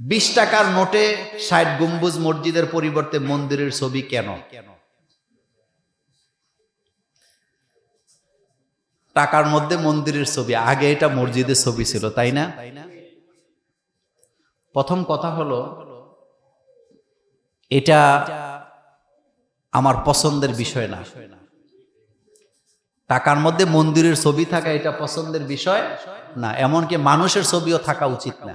বিশ টাকার নোটে ষাট গম্বুজ মসজিদের পরিবর্তে মন্দিরের ছবি কেন? টাকার মধ্যে মন্দিরের ছবি, আগে এটা মসজিদের ছবি ছিল, তাই না? প্রথম কথা হলো, এটা আমার পছন্দের বিষয় না। টাকার মধ্যে মন্দিরের ছবি থাকা এটা পছন্দের বিষয় না, এমনকি মানুষের ছবিও থাকা উচিত না।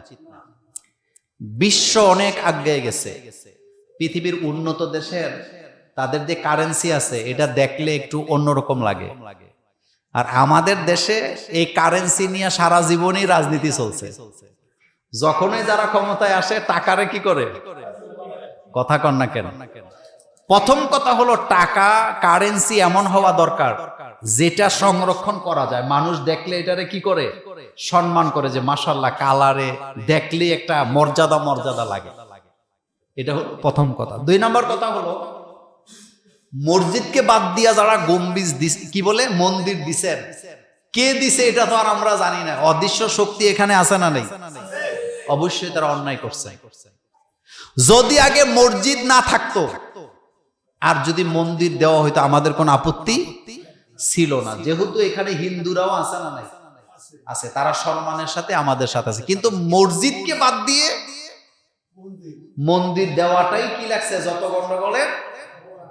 বিশ্ব অনেক আগে গেছে। পৃথিবীর উন্নত দেশের তাদের যে কারেন্সি আছে, এটা দেখলে একটু অন্যরকম লাগে। আর আমাদের দেশে এই কারেন্সি নিয়ে সারা জীবনই রাজনীতি চলছে। যখনই যারা ক্ষমতায় আসে, টাকারে কি করে? কথা কন না কেন? প্রথম কথা হলো, টাকা কারেন্সি এমন হওয়া দরকার, যেটা সংরক্ষণ করা যায়। মানুষ দেখলে এটারে কি করে? সম্মান করে যে মাসাল্লাহ কালারে দেখলে একটা মর্যাদা মর্যাদা লাগে। এটা হলো প্রথম কথা। দুই নম্বর কথা হলো, মসজিদকে বাদ দিয়া যারা গম্বিজ দিস- কি বলে? মন্দির দিছেন কে দিছে এটা তো আর আমরা জানি না। অদৃশ্য শক্তি এখানে আছে না নেই? অবশ্যই তারা অন্যায় করছে। যদি আগে মসজিদ না থাকতো, আর যদি মন্দির দেওয়া হইতো, আমাদের কোনো আপত্তি ছিল না। যেহেতু এখানে হিন্দুরাও আছে না নাই। আছে। তারা সম্মানের সাথে আমাদের সাথে আছে। কিন্তু মসজিদকে বাদ দিয়ে মন্দির দেওয়াটাই কি লাগছে? যত গন্ডগোলের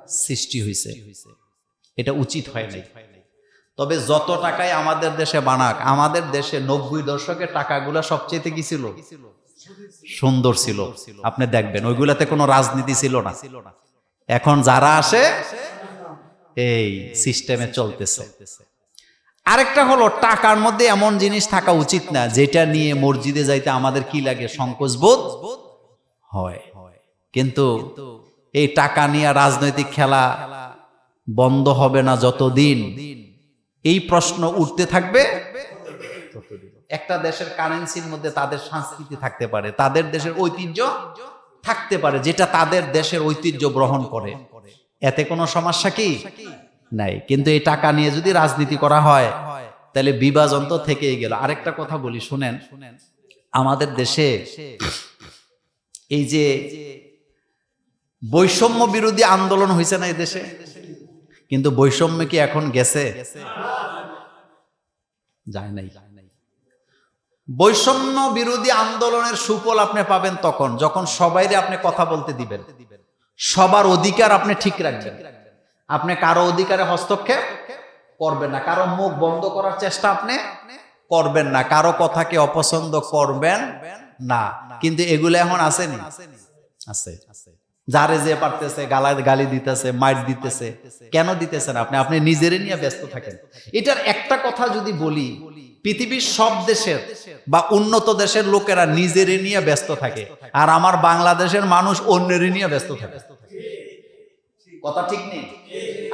সৃষ্টি হয়েছে এটা উচিত হয় নাই। তবে যত টাকায় আমাদের দেশে বানাক, আমাদের দেশে নব্বই দশকের টাকাগুলো সবচেয়ে কি ছিল? সুন্দর ছিল। আপনি দেখবেন, ওইগুলাতে কোনো রাজনীতি ছিল না। এখন যারা আসে, এই সিস্টেমে চলতেছে। আরেকটা হলো টাকার মধ্যে এমন জিনিস থাকা উচিত না, যেটা নিয়ে মসজিদে যাইতে আমাদের কি লাগে? সংকোচ বোধ হয়। কিন্তু এই টাকা নিয়ে রাজনৈতিক খেলা বন্ধ হবে না যতদিন এই প্রশ্ন উঠতে থাকবে। একটা দেশের কারেন্সির মধ্যে তাদের সংস্কৃতি থাকতে পারে, তাদের দেশের ঐতিহ্য থাকতে পারে, যেটা তাদের দেশের ঐতিহ্য গ্রহণ করে। এতে কোনো সমস্যা কি? নাই। কিন্তু এই টাকা নিয়ে যদি রাজনীতি করা হয়, তাহলে বিভাজন তো থেকেই গেল। আরেকটা কথা বলি, শুনেন, আমাদের দেশে এই যে বৈষম্য বিরোধী আন্দোলন হয়েছে না এই দেশে? কিন্তু বৈষম্য কি এখন গেছে? যায় নাই। বৈষম্য বিরোধী আন্দোলনের সুফল আপনি পাবেন তখন, যখন সবাইরে আপনি কথা বলতে দিবেন। সবার অধিকার আপনি ঠিক রাখবেন। আপনি কারও অধিকারে হস্তক্ষেপ করবেন না। কারও মুখ বন্ধ করার চেষ্টা আপনি করবেন না। কারও কথাকে অপছন্দ করবেন না। কিন্তু এগুলো এখন আসেনি। আছে। যারে যে পারতেছে গালা গালি দিতেছে মাইট দিতেছে, কেন দিতেছেন আপনি? আপনি নিজেরই নিয়ে ব্যস্ত থাকেন। এটার একটা কথা যদি বলি, পৃথিবীর সব দেশের বা উন্নত দেশের লোকেরা নিজেরই নিয়ে ব্যস্ত থাকে। আর আমার বাংলাদেশের মানুষ অন্যেরই নিয়ে ব্যস্ত থাকে। কথা ঠিক নেই?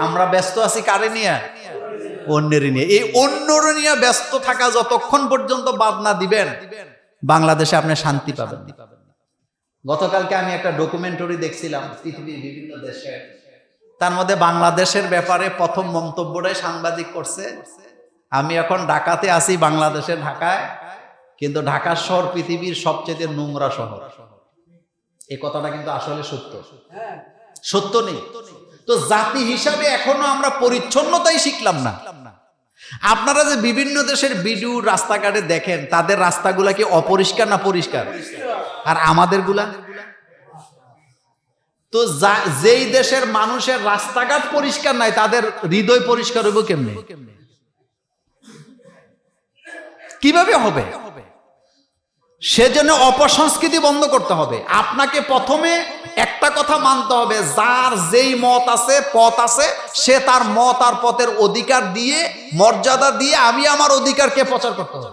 আমরা ব্যস্ত আছি কারে নিয়ে? অন্যেরই নিয়ে। এই অন্যর নিয়ে ব্যস্ত থাকা যতক্ষণ পর্যন্ত বাদ না দিবেন, বাংলাদেশে আপনি শান্তি পাবেন গতকালকে আমি একটা ডকুমেন্টারি দেখছিলাম, পৃথিবীর বিভিন্ন দেশে। তার মধ্যে বাংলাদেশের ব্যাপারে প্রথম মন্তব্যটাই সাংবাদিক করছে। আমি এখন ঢাকাতে আছি, বাংলাদেশে ঢাকায়, কিন্তু ঢাকা শহর পৃথিবীর সবচেয়ে নোংরা শহর। এই কথাটা কিন্তু আসলে সত্য। সত্য নেই। তো জাতি হিসাবে এখনও আমরা পরিচ্ছন্নতাই শিখলাম না। আপনারা যে বিভিন্ন দেশের ভিডিও রাস্তাঘাটে দেখেন, তাদের রাস্তাগুলা কি অপরিষ্কার না পরিষ্কার? আর আমাদেরগুলা তো যেই দেশের মানুষের রাস্তাঘাট পরিষ্কার নাই, তাদের হৃদয় পরিষ্কার হইব কেমনে? কীভাবে হবে? সেজন্য অপসংস্কৃতি বন্ধ করতে হবে। আপনাকে প্রথমে একটা কথা মানতে হবে, যার যেই মত আছে, পথ আছে, সে তার মত আর পথের অধিকার দিয়ে, মর্যাদা দিয়ে আমি আমার অধিকারকে প্রচার করতে হবে।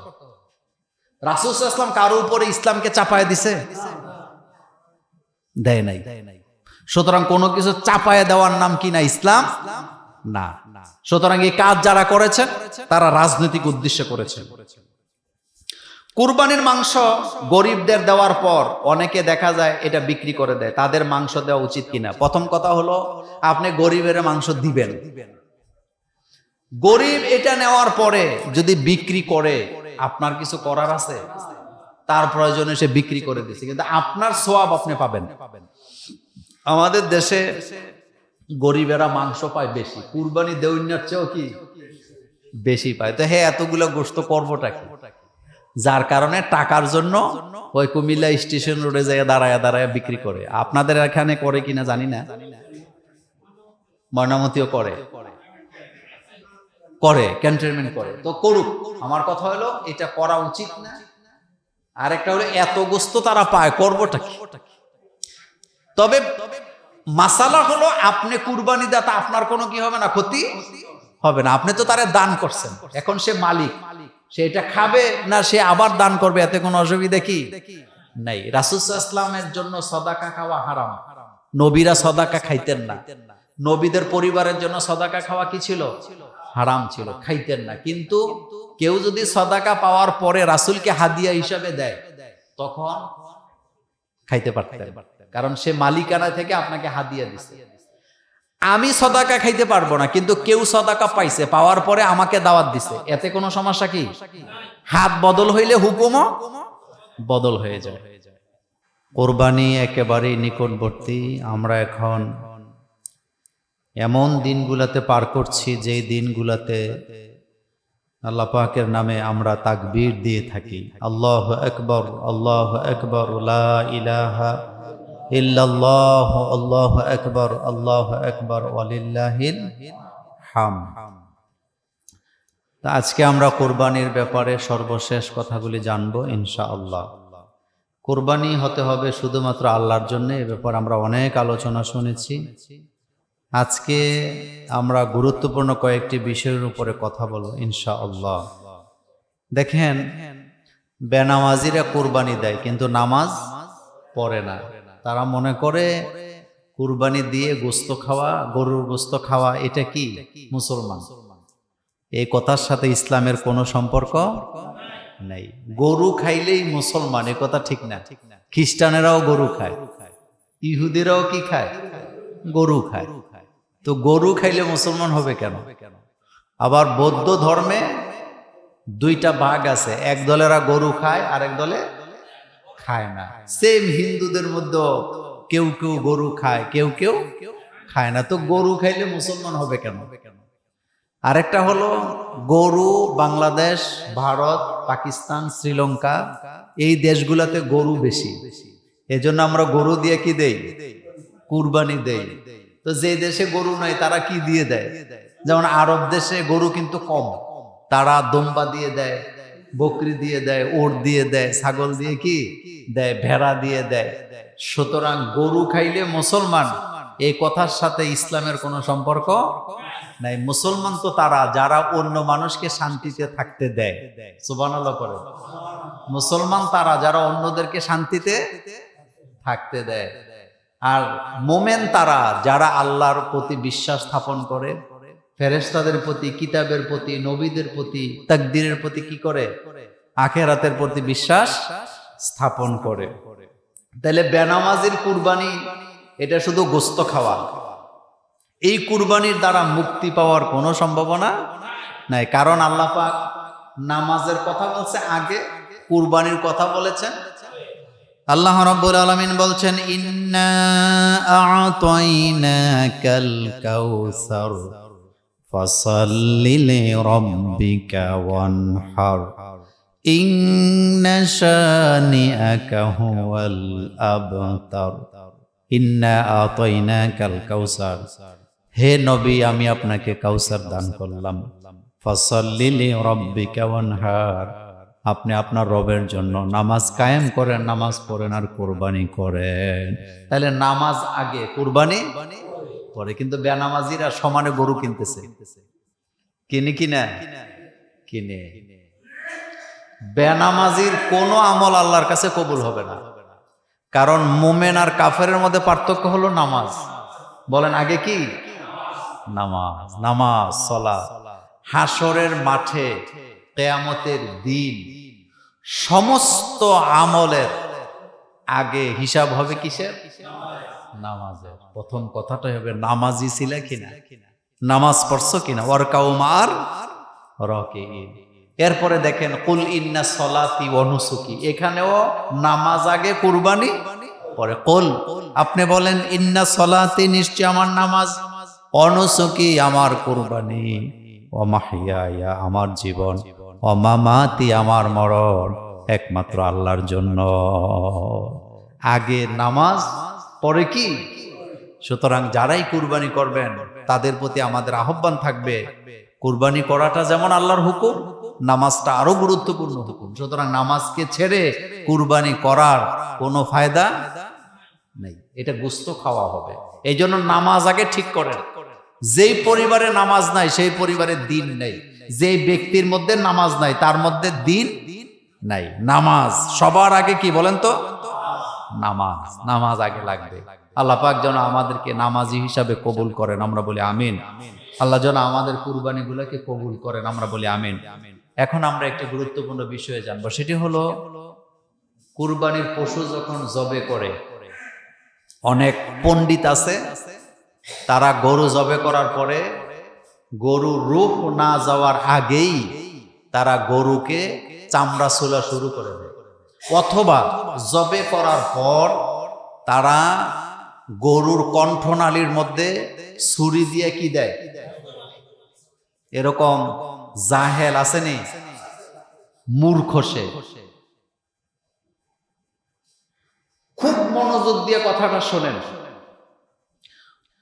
রাসুল ইসলাম কারও উপরে ইসলামকে চাপায় দিছে? দেয় নাই। সুতরাং কোনো কিছু চাপায় দেওয়ার নাম কি না ইসলাম? না। সুতরাং এই কাজ যারা করেছেন, তারা রাজনৈতিক উদ্দেশ্যে করেছেন। কুরবানির মাংস গরিবদের দেওয়ার পর অনেকে দেখা যায় এটা বিক্রি করে দেয়, তাদের মাংস দেওয়া উচিত কিনা? প্রথম কথা হলো, আপনি গরিবের মাংস দিবেন। গরিব এটা নেওয়ার পরে যদি বিক্রি করে, আপনার কিছু করার আছে? তার প্রয়োজনে সে বিক্রি করে দিচ্ছে কিন্তু আপনার সোয়াব আপনি পাবেন। আমাদের দেশে গরিবেরা মাংস পায় বেশি, কুরবানি দেউন্যার চেয়েও কি বেশি পায়? তো হ্যাঁ এতগুলো গোস্ত করবোটা কি? যার কারণে টাকার জন্য ওই কুমিল্লা স্টেশন রোডে যায় দাঁড়ায় দাঁড়ায় বিক্রি করে। আপনাদের এখানে করে কিনা জানি না। ময়নামতিও করে। করে ক্যান্টনমেন্ট করে। তো করুক। আমার কথা হলো, এটা করা উচিত না। আরেকটা হলো, এত গোস্ত তারা পায়, করবোটা কি? তবে মাসালা হলো, আপনি কুরবানি দাতা আপনার কোনো কি হবে না, ক্ষতি হবে না। আপনি তো তারে দান করছেন। এখন সে মালিক। সে এটা খাবে না সে আবার দান করবে, এতে কোনো অসুবিধা কি? নাই। রাসুসাল্লামের জন্য সদাকা খাওয়া হারাম। নবীরা সদাকা খাইতেন না। নবীদের পরিবারের জন্য সদাকা খাওয়া কি ছিল? হারাম ছিল, খাইতেন না। কিন্তু কেউ যদি সদাকা পাওয়ার পরে রাসুলকে হাদিয়া হিসাবে দেয়, তখন খাইতে পারতেন। কারণ সে মালিকানা থেকে আপনাকে হাদিয়া দিছে। আমি সদাকা খাইতে পারব না, কিন্তু কেউ সদাকা পাইছে, পাওয়ার পরে আমাকে দাওয়াত দিছে। এতে কোনো সমস্যা কি? হাত বদল হইলে হুকুমও বদল হয়ে যায়। কোরবানি একেবারে নিকটবর্তী, আমরা এখন এমন দিনগুলাতে পার করছি, যেই দিনগুলাতে আল্লাহ পাকের নামে আমরা তাকবীর দিয়ে থাকি। আল্লাহ আকবর আল্লাহ আকবর ইলাহা ইল্লাল্লাহ, আল্লাহ আকবর আল্লাহ আকবর, ওয়ালিল্লাহিল হাম। তা আজকে আমরা কোরবানির ব্যাপারে সর্বশেষ কথাগুলি জানব ইনশাআল্লাহ। কোরবানি হতে হবে শুধুমাত্র আল্লাহর জন্য, এ ব্যাপারে আমরা অনেক আলোচনা শুনেছি। আজকে আমরা গুরুত্বপূর্ণ কয়েকটি বিষয়ের উপরে কথা বলব ইনশাআল্লাহ। দেখেন, বেনামাজিরা কোরবানি দেয়, কিন্তু নামাজ পড়ে না। তারা মনে করে কুরবানি দিয়ে গোস্ত খাওয়া, গরুর গোস্ত খাওয়া, এটা কি? মুসলমান। এই কথার সাথে ইসলামের কোনো সম্পর্ক নেই। গরু খাইলেই মুসলমান, এ কথা ঠিক না। খ্রিস্টানেরাও গরু খায়, ইহুদিরাও কি খায়? গরু খায়। তো গরু খাইলে মুসলমান হবে কেন? আবার বৌদ্ধ ধর্মে দুইটা ভাগ আছে, এক দলেরা গরু খায় আর এক দলে খায় না। সেম হিন্দুদের মধ্যে কেউ কেউ গরু খায় কেউ কেউ খায় না। তো গরু খাইলে মুসলমান হবে কেন? আরেকটা হলো গরু বাংলাদেশ ভারত পাকিস্তান শ্রীলঙ্কা এই দেশগুলোতে গরু বেশি। এজন্য আমরা গরু দিয়ে কি দেই? কুরবানি দেই। তো যে দেশে গরু নাই তারা কি দিয়ে দেয়? যেমন আরব দেশে গরু কিন্তু কম। তারা দম্বা দিয়ে দেয়। বকরি দিয়ে দেয়, ওট দিয়ে দেয়, ছাগল দিয়ে কি? দেয়, ভেড়া দিয়ে দেয়। সুতরাং গরু খাইলে মুসলমান এই কথার সাথে ইসলামের কোনো সম্পর্ক নাই। মুসলমান তো তারা, যারা অন্য মানুষকে শান্তিতে থাকতে দেয়। সুবানাল্লাহ করে মুসলমান তারা, যারা অন্যদেরকে শান্তিতে থাকতে দেয়। আর মোমেন তারা, যারা আল্লাহর প্রতি বিশ্বাস স্থাপন করে ফেরেস্তাদের প্রতি, কিতাবের প্রতি, নবীদের প্রতি, তাকদিরের প্রতি কি করে? আখেরাতের প্রতি বিশ্বাস স্থাপন করে। তাহলে বেনামাজির কুরবানি, এটা শুধু গোস্ত খাওয়া। এই কুরবানির দ্বারা মুক্তি পাওয়ার কোনো সম্ভাবনা নাই। কারণ আল্লাহ পাক নামাজের কথা বলছে আগে, কুরবানির কথা বলেছেন। আল্লাহ রাব্বুল আলামিন বলছেন, ইন্না আ'তাইনাকাল কাউসার। ফাসাল্লি লিরাব্বিকা ওয়ানহার ইন্না শানিআকা হুয়াল আবতার ইন্না আ'তাইনাকাল কাউসার হে নবী, আমি আপনাকে কাউসার দান করলাম। ফাসাল্লি লিরাব্বিকা ওয়ানহার আপনি আপনার রবের জন্য নামাজ কায়েম করেন, নামাজ পড়েন আর কোরবানি করেন। তাহলে নামাজ আগে কোরবানি পরে কিন্তু বেনামাজিরা সমানে গরু কিনতেছে। কিনে কিনা কিনে। বেনামাজির কোনো আমল আল্লাহর কাছে কবুল হবে না। কারণ মোমেন আর কাফেরের মধ্যে পার্থক্য হলো নামাজ। বলেন আগে কি? নামাজ। নামাজ সলা হাসরের মাঠে কেয়ামতের দিন সমস্ত আমলের আগে হিসাব হবে কিসের? নামাজের। প্রথম কথাটাই হবে, নামাজি ছিল কিনা? নামাজ পড়ছো কিনা? ওয়ার্কাউ মার রকে এরপরে দেখেন, কুল ইন্না সলাতি অনুসুকি এখানেও নামাজ আগে কুরবানি, পরে কুল। আপনি বলেন, ইন্না সলাতি নিশ্চয় আমার নামাজ অনুসুকি আমার কুরবানি অমাহিয়া আমার জীবন অমামাতি আমার মরণ, একমাত্র আল্লাহর জন্য। আগে নামাজ পরে কি? সুতরাং যারাই কুরবানি করবেন, তাদের প্রতি আমাদের আহ্বান থাকবে, কুরবানি করাটা যেমন আল্লাহর হুকুম, নামাজটা আরও গুরুত্বপূর্ণ। হুকুম সুতরাং নামাজকে ছেড়ে কুরবানি করার কোনো ফায়দা নেই। এটা গুস্ত খাওয়া হবে। এই জন্য নামাজ আগে ঠিক করেন। যেই পরিবারে নামাজ নাই, সেই পরিবারে দিন নেই। যেই ব্যক্তির মধ্যে নামাজ নাই, তার মধ্যে দিন নাই। নামাজ সবার আগে কি বলেন তো? নামাজ নামাজ আগে লাগবে। আল্লাহ পাক যেন আমাদেরকে নামাজি হিসাবে কবুল করেন, আমরা বলি আমিন। আল্লাহ যেন আমাদের কুরবানি গুলোকে কবুল করেন, আমরা বলি আমিন। এখন আমরা একটি গুরুত্বপূর্ণ বিষয়ে জানব, সেটি হলো কুরবানির পশু যখন জবে করে, অনেক পণ্ডিত আছে, তারা গরু জবে করার পরে গরু রূপ না যাওয়ার আগেই তারা গরুকে চামড়া চুলা শুরু করে দেয়। অথবা জবে করার পর তারা গরুর কণ্ঠনালীর মধ্যে ছুরি দিয়ে কি দেয়? এরকম জাহেল আসেনি মূর্খ সে। খুব মনোযোগ দিয়ে কথাটা শোনেন।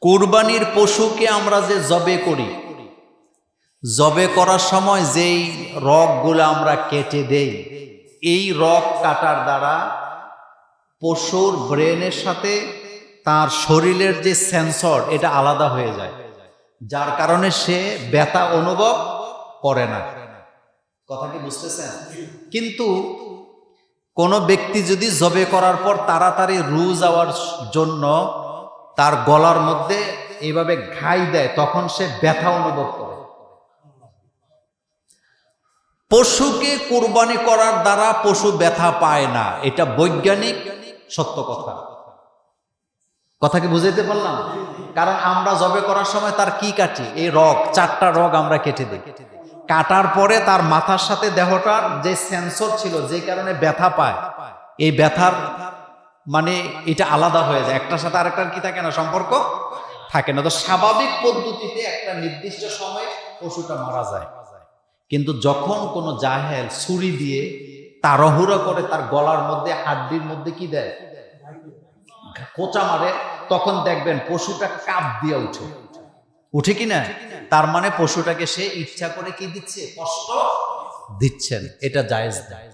কোরবানির পশুকে আমরা যে জবে করি, জবে করার সময় যেই রগগুলো আমরা কেটে দেই এই রক কাটার দ্বারা পশুর ব্রেনের সাথে তার শরীরের যে সেন্সর, এটা আলাদা হয়ে যায়। যার কারণে সে ব্যথা অনুভব করে না। কথা কি বুঝতেছেন? কিন্তু কোনো ব্যক্তি যদি জবে করার পর তাড়াতাড়ি রু যাওয়ার জন্য তার গলার মধ্যে এইভাবে ঘাই দেয়, তখন সে ব্যথা অনুভব করে। পশুকে কোরবানি করার দ্বারা পশু ব্যথা পায় না। এটা বৈজ্ঞানিক সত্য কথা। কথা কি বুঝাইতে পারলাম? কারণ আমরা জবে করার সময় তার কি কাটি? এই রগ, চারটা রগ আমরা কেটে দিই। কাটার পরে তার মাথার সাথে দেহটার যে সেন্সর ছিল, যে কারণে ব্যথা পায়, এই ব্যথার মানে এটা আলাদা হয়ে যায়। একটার সাথে আরেকটার কি থাকে না? সম্পর্ক থাকে না। তো স্বাভাবিক পদ্ধতিতে একটা নির্দিষ্ট সময় পশুটা মারা যায়। কিন্তু যখন কোনো জাহেল ছুরি দিয়ে তাড়াহুড়ো করে তার গলার মধ্যে, হাড্ডির মধ্যে কি দেয়? কোচা মারে, তখন দেখবেন পশুটা কাপ দিয়ে উঠে। উঠে কিনা তার মানে পশুটাকে সে ইচ্ছা করে কি দিচ্ছে? কষ্ট দিচ্ছেন। এটা জায়েজ নাই।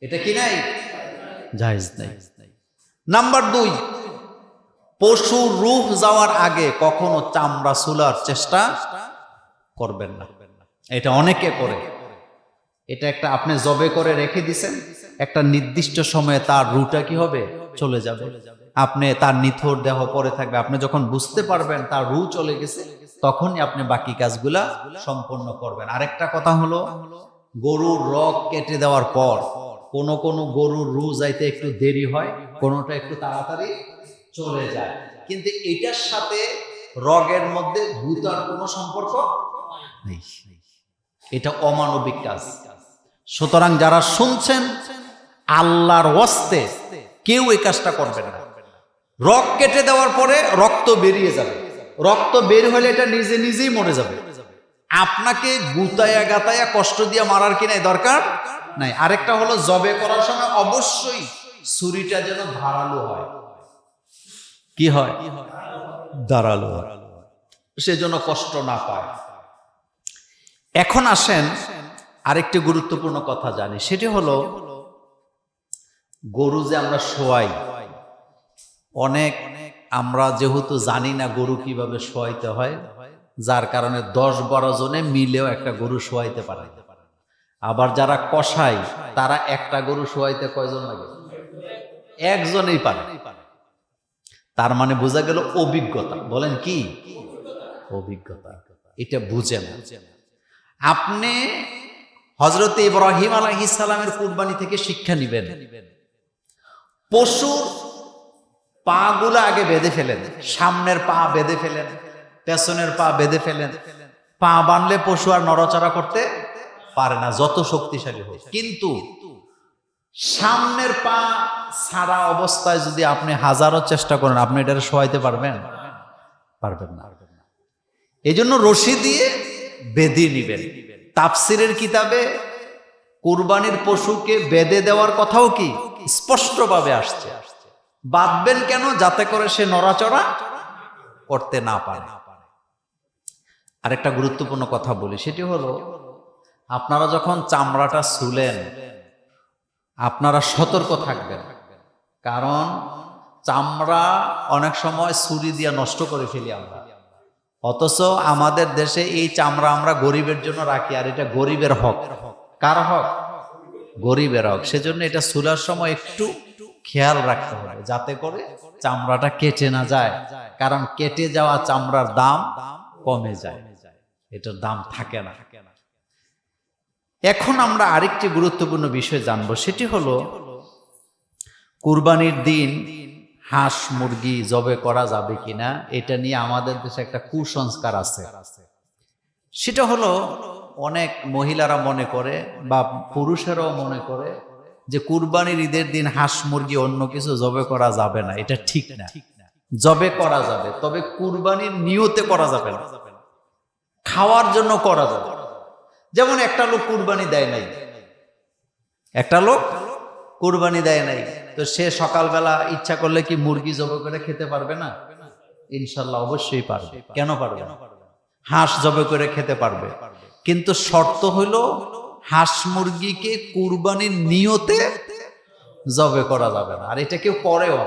এটা কি নাই? জায়েজ নাই। নাম্বার দুই, পশু রুহ যাওয়ার আগে কখনো চামড়া চুলার চেষ্টা করবেন না। এটা অনেকে করে। এটা একটা আপনি জবে করে রেখে দিছেন, একটা নির্দিষ্ট সময়ে তার রুটা কি হবে? চলে যাবে। আপনি তার নিথর দেহ পরে থাকবে। আপনি যখন বুঝতে পারবেন তার রু চলে গেছে, তখনই আপনি বাকি কাজগুলা সম্পন্ন করবেন। আরেকটা কথা হলো, গরুর রগ কেটে দেওয়ার পর কোন কোন গরুর রু যাইতে একটু দেরি হয়, কোনোটা একটু তাড়াতাড়ি চলে যায়। কিন্তু এটার সাথে রগের মধ্যে ভূতার কোনো সম্পর্ক নেই। এটা অমানবিক কাজ। সুতরাং যারা শুনছেন, আল্লাহর ওয়াস্তে কেউ এই কাজটা করবে না। রক কেটে দেওয়ার পরে রক্ত বেরিয়ে যাবে। রক্ত বের হলে এটা নিজে নিজেই মরে যাবে। আপনাকে গুতায়া গাতায়া কষ্ট দিয়ে মারার কি নাই দরকার? নাই। আরেকটা হলো জবে করার সময় অবশ্যই ছুরিটা যেন ধারালো হয়। কি হয়? ধারালো হয়। সেজন্য কষ্ট না পায়। এখন আসেন আরেকটি গুরুত্বপূর্ণ কথা জানি। সেটি হলো, গরু যে আমরা শোয়াই, অনেক আমরা যেহেতু জানি না গরু কীভাবে শোয়াইতে হয়, যার কারণে দশ বারো জনে মিলেও একটা গরু শোয়াইতে পারে আবার যারা কষাই, তারা একটা গরু শোয়াইতে কয়জন লাগে? একজনেই পারে। তার মানে বোঝা গেল অভিজ্ঞতা। বলেন কি? অভিজ্ঞতা। এটা বুঝে না। আপনি হজরত ইব্রাহিম আলাহিসাল্লামের কুরবানি থেকে শিক্ষা নিবেন। পশুর পা গুলো আগে বেঁধে ফেলেন, সামনের পা বেঁধে ফেলেন, পেছনের পা বেঁধে ফেলেন। পা বানলে পশু আর নড়াচড়া করতে পারে না, যত শক্তিশালী হোক। কিন্তু সামনের পা সারা অবস্থায় যদি আপনি হাজারো চেষ্টা করেন, আপনি এটাকে সহাইতে পারবেন? পারবেন না। এই জন্য রশি দিয়ে বেঁধে নিবেন। তাফসিরের কিতাবে কুরবানির পশুকে বেঁধে দেওয়ার কথাও কি স্পষ্টভাবে আসছে। বাঁধবেন কেন যাতে করে সে নড়াচড়া করতে না পারে। আরেকটা গুরুত্বপূর্ণ কথা বলি, সেটি হলো আপনারা যখন চামড়াটা শুলেন আপনারা সতর্ক থাকবেন। কারণ চামড়া অনেক সময় ছুরি দিয়ে নষ্ট করে ফেলি আমরা। অথচ আমাদের দেশে এই চামড়া আমরা গরিবের জন্য রাখি, আর এটা গরিবের হক। কার হক? গরিবের হক। সেজন্য এটা চুলার সময় একটু খেয়াল রাখতে হবে, যাতে করে চামড়াটা কেটে না যায়। কারণ কেটে যাওয়া চামড়ার দাম কমে যায়। এটার দাম থাকে না। এখন আমরা আরেকটি গুরুত্বপূর্ণ বিষয় জানব, সেটি হলো কুরবানির দিন হাঁস মুরগি জবে করা যাবে কিনা, এটা নিয়ে আমাদের দেশে একটা কুসংস্কার আছে। সেটা হলো অনেক মহিলারা মনে করে বা পুরুষেরাও মনে করে যে কুরবানির ঈদের দিন হাঁস মুরগি অন্য কিছু জবে করা যাবে না, এটা ঠিক না। জবে করা যাবে, তবে কুরবানির নিয়তে করা যাবে না। খাওয়ার জন্য করা যাবে। যেমন একটা লোক কুরবানি দেয় নাই, একটা লোক কুরবানি দেয় নাই তো সে সকালবেলা ইচ্ছা করলে কি মুরগি জব করে খেতে পারবে না? ইনশাল্লাহ অবশ্যই পারবে। কেন পারবে হাঁস জবে করে খেতে পারবে। কিন্তু শর্ত হইল হাঁস মুরগিকে কুরবানির নিয়তে জবে করা যাবে না। আর এটা কেউ করেও।